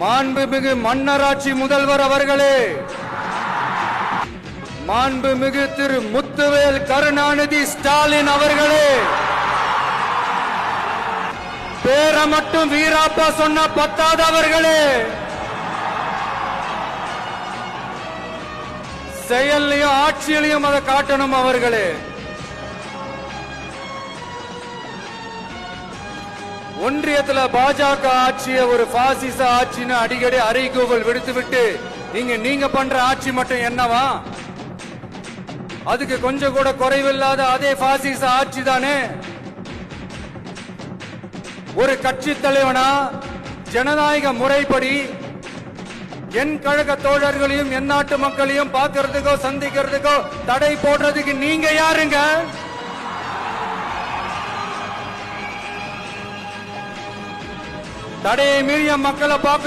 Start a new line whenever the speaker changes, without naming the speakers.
மாண்புமிகு மன்னராட்சி முதல்வர் அவர்களே. மாண்புமிகு திரு முத்துவேல் கருணாநிதி ஸ்டாலின் அவர்களே. பேரை மட்டும் வீராப்பா சொன்ன பத்தாதவர்களே செயல்லையும் ஆட்சியிலையும் அதை காட்டணும் அவர்களே. ஒன்றியத்துல பாஜக ஆட்சியை ஒரு பாசிச ஆட்சின்னு அடிக்கடி அறைகூவல் விடுத்துவிட்டு இங்க நீங்க பண்ற ஆட்சி மட்டும் என்னவா? அதுக்கு கொஞ்சம் கூட குறைவில்லாத அதே பாசிச ஆட்சி தானே? ஒரு கட்சி தலைவனா ஜனநாயக முறைப்படி என் கழக தோழர்களையும் என் நாட்டு மக்களையும் பார்க்கறதுக்கோ சந்திக்கிறதுக்கோ தடை போடுறதுக்கு நீங்க யாருங்க? தடையை மீறிய மக்களை பார்க்க